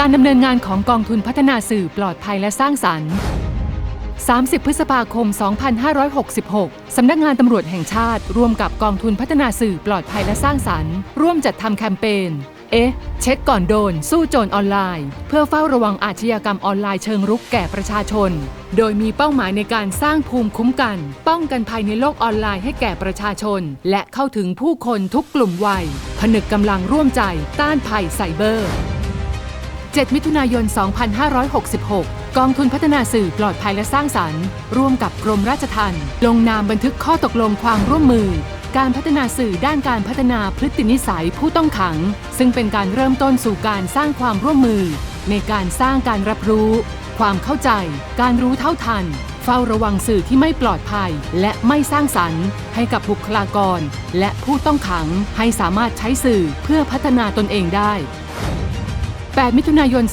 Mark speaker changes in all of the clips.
Speaker 1: การดำเนินงานของกองทุนพัฒนาสื่อปลอดภัยและสร้างสรรค์ 30 พฤษภาคม 2566 สำนักงานตำรวจแห่งชาติ ร่วมกับกองทุนพัฒนาสื่อปลอดภัยและสร้างสรรค์ ร่วมจัดทำแคมเปญ เอ๊ะ เช็คก่อนโดน สู้โจรออนไลน์ เพื่อเฝ้าระวังอาชญากรรมออนไลน์เชิงรุกแก่ประชาชน โดยมีเป้าหมายในการสร้างภูมิคุ้มกัน ป้องกันภัยในโลกออนไลน์ให้แก่ประชาชน และเข้าถึงผู้คนทุกกลุ่มวัย ผนึกกำลังร่วมใจต้านภัยไซเบอร์ 7 มิถุนายน 2566 กองทุนพัฒนาสื่อปลอดภัยและสร้างสรรค์ ร่วมกับกรมราชทัณฑ์ลงนามบันทึกข้อตกลงความร่วมมือ การพัฒนาสื่อด้านการพัฒนาพฤตินิสัยผู้ต้องขัง ซึ่งเป็นการเริ่มต้นสู่การสร้างความร่วมมือ ในการสร้างการรับรู้ ความเข้าใจ การรู้เท่าทัน เฝ้าระวังสื่อที่ไม่ปลอดภัย และไม่สร้างสรรค์ ให้กับบุคลากร และผู้ต้องขังให้สามารถใช้สื่อเพื่อพัฒนาตนเองได้ 8 มิถุนายน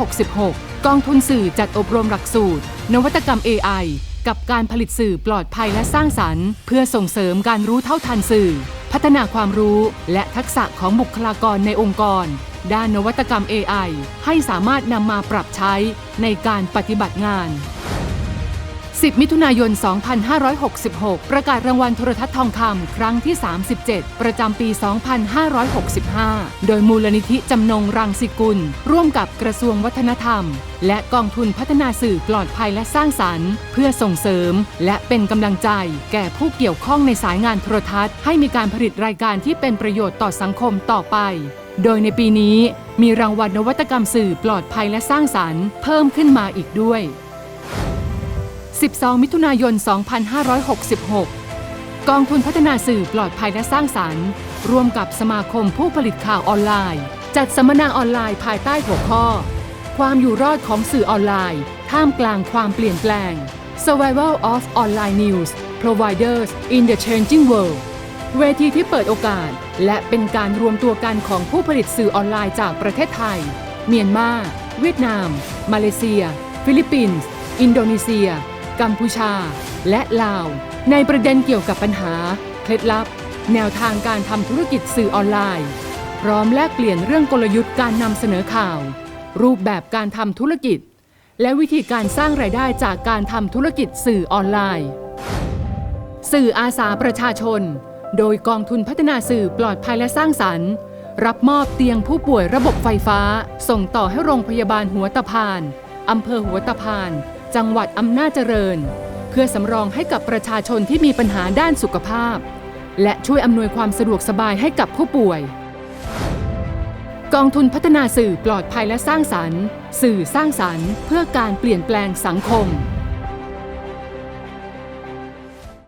Speaker 1: 2566 กองทุนสื่อจัดอบรมหลักสูตร นวัตกรรม AI กับการผลิตสื่อปลอดภัยและสร้างสรรค์ เพื่อส่งเสริมการรู้เท่าทันสื่อ พัฒนาความรู้และทักษะของบุคลากรในองค์กร ด้านนวัตกรรม AI ให้สามารถนำมาปรับใช้ในการปฏิบัติงาน 10 มิถุนายน 2566 ประกาศรางวัลโทรทัศน์ทองคำครั้งที่ 37 ประจำปี 2565 โดยมูลนิธิจำนงรังสิกุล ร่วมกับกระทรวงวัฒนธรรม และกองทุนพัฒนาสื่อปลอดภัยและสร้างสรรค์ เพื่อส่งเสริม และเป็นกำลังใจ แก่ผู้เกี่ยวข้องในสายงานโทรทัศน์ ให้มีการผลิตรายการที่เป็นประโยชน์ต่อสังคมต่อไป โดยในปีนี้มีรางวัลนวัตกรรมสื่อปลอดภัยและสร้างสรรค์ เพิ่มขึ้นมาอีกด้วย 12 มิถุนายน 2566 กองทุนพัฒนาสื่อปลอดภัยและสร้างสรรค์ ร่วมกับสมาคมผู้ผลิตข่าวออนไลน์ จัดสัมมนาออนไลน์ภายใต้หัวข้อ ความอยู่รอดของสื่อออนไลน์ ท่ามกลางความเปลี่ยนแปลง Survival of Online News Providers in the Changing World เวทีที่เปิดโอกาส และเป็นการรวมตัวกันของผู้ผลิตสื่อออนไลน์จากประเทศไทย เมียนมา เวียดนาม มาเลเซีย ฟิลิปปินส์ อินโดนีเซีย กัมพูชา และลาว ในประเด็นเกี่ยวกับปัญหา เคล็ดลับ แนวทางการทำธุรกิจสื่อออนไลน์ พร้อมแลกเปลี่ยนเรื่องกลยุทธ์การนำเสนอข่าว รูปแบบการทำธุรกิจ และวิธีการสร้างรายได้จากการทำธุรกิจสื่อออนไลน์ สื่ออาสาประชาชน โดยกองทุนพัฒนาสื่อปลอดภัยและสร้างสรรค์รับมอบเตียงผู้ป่วยระบบไฟฟ้า ส่งต่อให้โรงพยาบาลหัวตะพาน อำเภอหัวตะพาน จังหวัดอำนาจเจริญ เพื่อสำรองให้กับประชาชนที่มีปัญหาด้านสุขภาพ และช่วยอำนวยความสะดวกสบายให้กับผู้ป่วย กองทุนพัฒนาสื่อปลอดภัยและสร้างสรรค์ สื่อสร้างสรรค์ เพื่อการเปลี่ยนแปลงสังคม